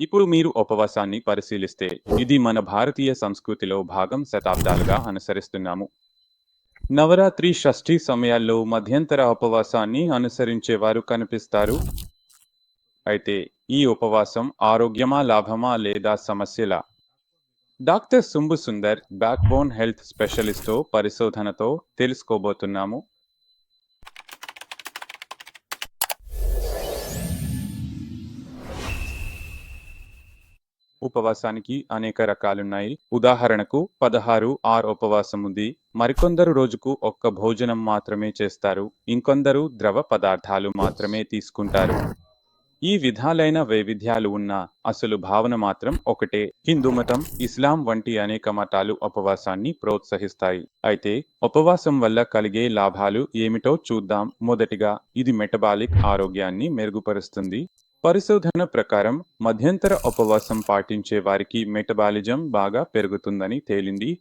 ఇప్పుడు మీరు ఉపవాసాన్ని పరిశీలిస్తే ఇది మన భారతీయ సంస్కృతిలో భాగం శతాబ్దాలుగా అనుసరిస్తున్నాము. నవరాత్రి షష్ఠి సమయాల్లో మధ్యంతర ఉపవాసాన్ని అనుసరించేవారు కనిపిస్తారు. అయితే ఈ ఉపవాసం ఆరోగ్యమా లాభమా లేదా సమస్యలా? Doctor Sumbu Sundar backbone health స్పెషలిస్ట్తో పరిశోధనతో తెలుసుకోబోతున్నాము. ఉపవాసానికి అనేక రకాలున్నాయి. ఉదాహరణకు పదహారు ఆర్ ఉపవాసం ఉంది. మరికొందరు రోజుకు ఒక్క భోజనం మాత్రమే చేస్తారు. ఇంకొందరు ద్రవ పదార్థాలు మాత్రమే తీసుకుంటారు. ఈ విధాలైన వైవిధ్యాలు ఉన్న అసలు భావన మాత్రం ఒకటే. హిందూ మతం ఇస్లాం వంటి అనేక మతాలు ఉపవాసాన్ని ప్రోత్సహిస్తాయి. అయితే ఉపవాసం వల్ల కలిగే లాభాలు ఏమిటో చూద్దాం. మొదటిగా ఇది మెటబాలిక్ ఆరోగ్యాన్ని మెరుగుపరుస్తుంది. పరిశోధన ప్రకారం మధ్యంతర ఉపవాసం పాటించే వారికి మెటబాలిజం బాగా పెరుగుతుందని తేలింది.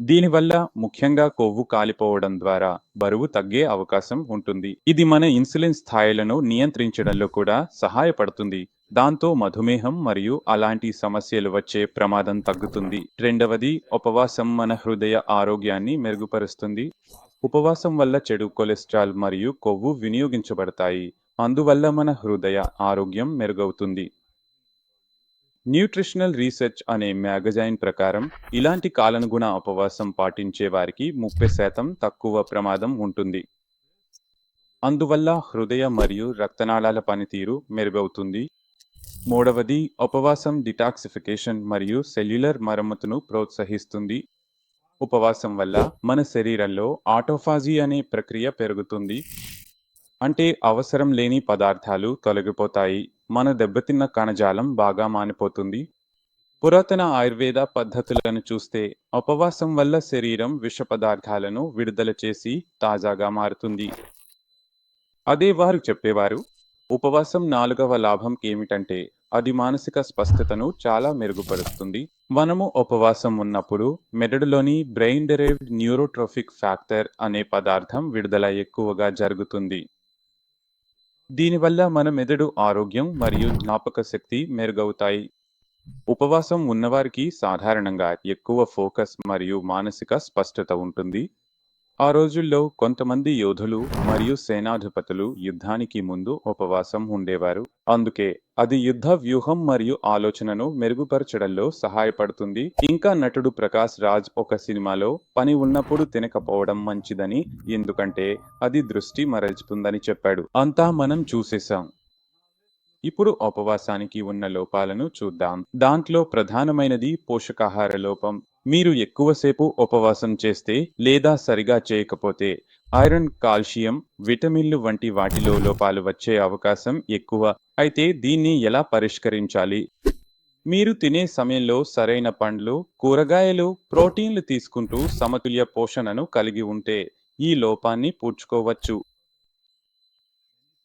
దీనివల్ల ముఖ్యంగా కొవ్వు కాలిపోవడం ద్వారా బరువు తగ్గే అవకాశం ఉంటుంది. ఇది మన ఇన్సులిన్ స్థాయిలను నియంత్రించడంలో కూడా సహాయపడుతుంది. దాంతో మధుమేహం మరియు అలాంటి సమస్యలు వచ్చే ప్రమాదం తగ్గుతుంది. రెండవది ఉపవాసం మన హృదయ ఆరోగ్యాన్ని మెరుగుపరుస్తుంది. ఉపవాసం వల్ల చెడు కొలెస్ట్రాల్ మరియు కొవ్వు వినియోగించబడతాయి. అందువల్ల మన హృదయ ఆరోగ్యం మెరుగవుతుంది. న్యూట్రిషనల్ రీసెర్చ్ అనే మ్యాగజైన్ ప్రకారం ఇలాంటి కాలనుగుణ ఉపవాసం పాటించే వారికి ముప్పై శాతం తక్కువ ప్రమాదం ఉంటుంది. అందువల్ల హృదయ మరియు రక్తనాళాల పనితీరు మెరుగవుతుంది. మూడవది ఉపవాసం డిటాక్సిఫికేషన్ మరియు సెల్యులర్ మరమ్మతును ప్రోత్సహిస్తుంది. ఉపవాసం వల్ల మన శరీరంలో ఆటోఫాజీ అనే ప్రక్రియ పెరుగుతుంది. అంటే అవసరం లేని పదార్థాలు తొలగిపోతాయి. మన దెబ్బతిన్న కణజాలం బాగా మానిపోతుంది. పురాతన ఆయుర్వేద పద్ధతులను చూస్తే ఉపవాసం వల్ల శరీరం విష పదార్థాలను విడుదల చేసి తాజాగా మారుతుంది. అదే వారు చెప్పేవారు ఉపవాసం నాలుగవ లాభం ఏమిటంటే అది మానసిక స్పష్టతను చాలా మెరుగుపరుస్తుంది. మనము ఉపవాసం ఉన్నప్పుడు మెదడులోని బ్రెయిన్ డెరైవ్డ్ న్యూరోట్రోఫిక్ ఫ్యాక్టర్ అనే పదార్థం విడుదల ఎక్కువగా జరుగుతుంది. దీనివల్ల మన మెదడు ఆరోగ్యం మరియు జ్ఞాపక శక్తి మెరుగవుతాయి. ఉపవాసం ఉన్నవారికి సాధారణంగా ఎక్కువ ఫోకస్ మరియు మానసిక స్పష్టత ఉంటుంది. ఆ రోజుల్లో కొంతమంది యోధులు మరియు సేనాధిపతులు యుద్ధానికి ముందు ఉపవాసం ఉండేవారు. అందుకే అది యుద్ధ వ్యూహం మరియు ఆలోచనను మెరుగుపరచడంలో సహాయపడుతుంది. ఇంకా నటుడు ప్రకాష్ రాజ్ ఒక సినిమాలో పని ఉన్నప్పుడు తినకపోవడం మంచిదని ఎందుకంటే అది దృష్టి మరల్చుతుందని చెప్పాడు. అంతా మనం చూసేశాం. ఇప్పుడు ఉపవాసానికి ఉన్న లోపాలను చూద్దాం. దాంట్లో ప్రధానమైనది పోషకాహార లోపం. మీరు ఎక్కువసేపు ఉపవాసం చేస్తే లేదా సరిగా చేయకపోతే ఐరన్ కాల్షియం విటమిన్లు వంటి వాటిలో లోపాలు వచ్చే అవకాశం ఎక్కువ. అయితే దీన్ని ఎలా పరిష్కరించాలి? మీరు తినే సమయంలో సరైన పండ్లు కూరగాయలు ప్రోటీన్లు తీసుకుంటూ సమతుల్య పోషణను కలిగి ఉంటే ఈ లోపాన్ని పూడ్చుకోవచ్చు.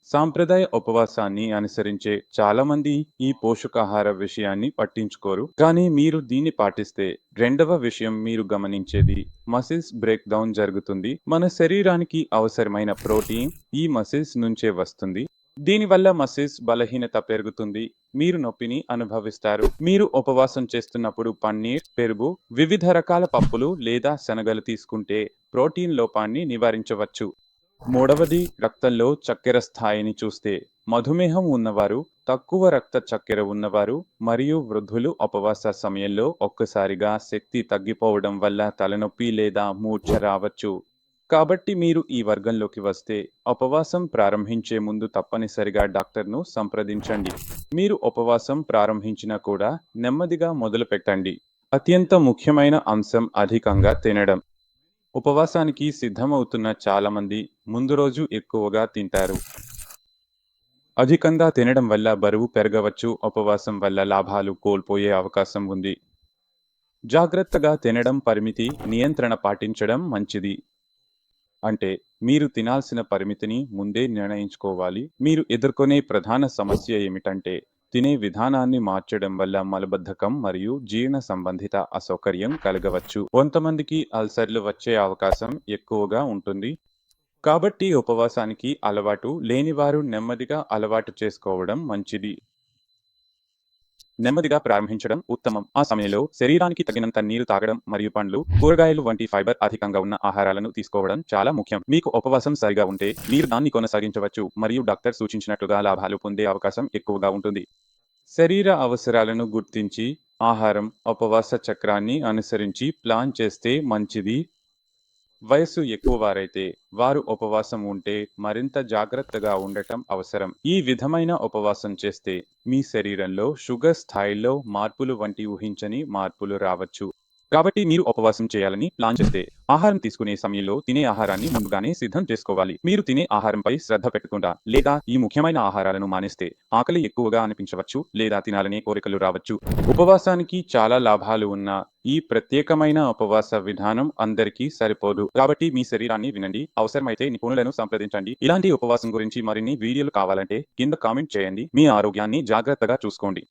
సాంప్రదాయ ఉపవాసాన్ని అనుసరించే చాలా మంది ఈ పోషకాహార విషయాన్ని పట్టించుకోరు. కానీ మీరు దీన్ని పాటిస్తే రెండవ విషయం మీరు గమనించేది మసిల్స్ బ్రేక్ డౌన్ జరుగుతుంది. మన శరీరానికి అవసరమైన ప్రోటీన్ ఈ మసిల్స్ నుంచే వస్తుంది. దీనివల్ల మసిల్స్ బలహీనత పెరుగుతుంది. మీరు నొప్పిని అనుభవిస్తారు. మీరు ఉపవాసం చేస్తున్నప్పుడు పన్నీర్ పెరుగు వివిధ రకాల పప్పులు లేదా శనగలు తీసుకుంటే ప్రోటీన్ లోపాన్ని నివారించవచ్చు. మూడవది రక్తంలో చక్కెర స్థాయిని చూస్తే మధుమేహం ఉన్నవారు తక్కువ రక్త చక్కెర ఉన్నవారు మరియు వృద్ధులు ఉపవాస సమయంలో ఒక్కసారిగా శక్తి తగ్గిపోవడం వల్ల తలనొప్పి లేదా మూర్ఛ రావచ్చు. కాబట్టి మీరు ఈ వర్గంలోకి వస్తే ఉపవాసం ప్రారంభించే ముందు తప్పనిసరిగా డాక్టర్ను సంప్రదించండి. మీరు ఉపవాసం ప్రారంభించినా కూడా నెమ్మదిగా మొదలు పెట్టండి అత్యంత ముఖ్యమైన అంశం అధికంగా తినడం. ఉపవాసానికి సిద్ధమవుతున్న చాలామంది ముందు రోజు ఎక్కువగా తింటారు. అధికంగా తినడం వల్ల బరువు పెరగవచ్చు ఉపవాసం వల్ల లాభాలు కోల్పోయే అవకాశం ఉంది. జాగ్రత్తగా తినడం పరిమితి నియంత్రణ పాటించడం మంచిది. అంటే మీరు తినాల్సిన పరిమితిని ముందే నిర్ణయించుకోవాలి. మీరు ఎదుర్కొనే ప్రధాన సమస్య ఏమిటంటే తినే విధానాన్ని మార్చడం వల్ల మలబద్ధకం మరియు జీర్ణ సంబంధిత అసౌకర్యం కలగవచ్చు. కొంతమందికి అల్సర్లు వచ్చే అవకాశం ఎక్కువగా ఉంటుంది. కాబట్టి ఉపవాసానికి అలవాటు లేనివారు నెమ్మదిగా అలవాటు చేసుకోవడం మంచిది. నెమ్మదిగా ప్రారంభించడం ఉత్తమం. ఆ సమయంలో శరీరానికి తగినంత నీరు తాగడం మరియు పండ్లు కూరగాయలు వంటి ఫైబర్ అధికంగా ఉన్న ఆహారాలను తీసుకోవడం చాలా ముఖ్యం. మీకు ఉపవాసం సరిగా ఉంటే మీరు దాన్ని కొనసాగించవచ్చు మరియు డాక్టర్ సూచించినట్లుగా లాభాలు పొందే అవకాశం ఎక్కువగా ఉంటుంది. శరీర అవసరాలను గుర్తించి ఆహారం ఉపవాస చక్రాన్ని అనుసరించి ప్లాన్ చేస్తే మంచిది. వయస్సు ఎక్కువ వారైతే వారు ఉపవాసం ఉంటే మరింత జాగ్రత్తగా ఉండటం అవసరం. ఈ విధమైన ఉపవాసం చేస్తే మీ శరీరంలో షుగర్ స్థాయిలో మార్పులు వంటి ఊహించని మార్పులు రావచ్చు. కాబట్టి మీరు ఉపవాసం చేయాలని ప్లాన్ చేస్తే ఆహారం తీసుకునే సమయంలో తినే ఆహారాన్ని ముందుగానే సిద్ధం చేసుకోవాలి. మీరు తినే ఆహారంపై శ్రద్ధ పెట్టకుండా లేదా ఈ ముఖ్యమైన ఆహారాలను మానేస్తే ఆకలి ఎక్కువగా అనిపించవచ్చు లేదా తినాలనే కోరికలు రావచ్చు. ఉపవాసానికి చాలా లాభాలు ఉన్న ఈ ప్రత్యేకమైన ఉపవాస విధానం అందరికీ సరిపోదు. కాబట్టి మీ శరీరాన్ని వినండి అవసరమైతే నిపుణులను సంప్రదించండి. ఇలాంటి ఉపవాసం గురించి మరిన్ని వీడియోలు కావాలంటే కింద కామెంట్ చేయండి. మీ ఆరోగ్యాన్ని జాగ్రత్తగా చూసుకోండి.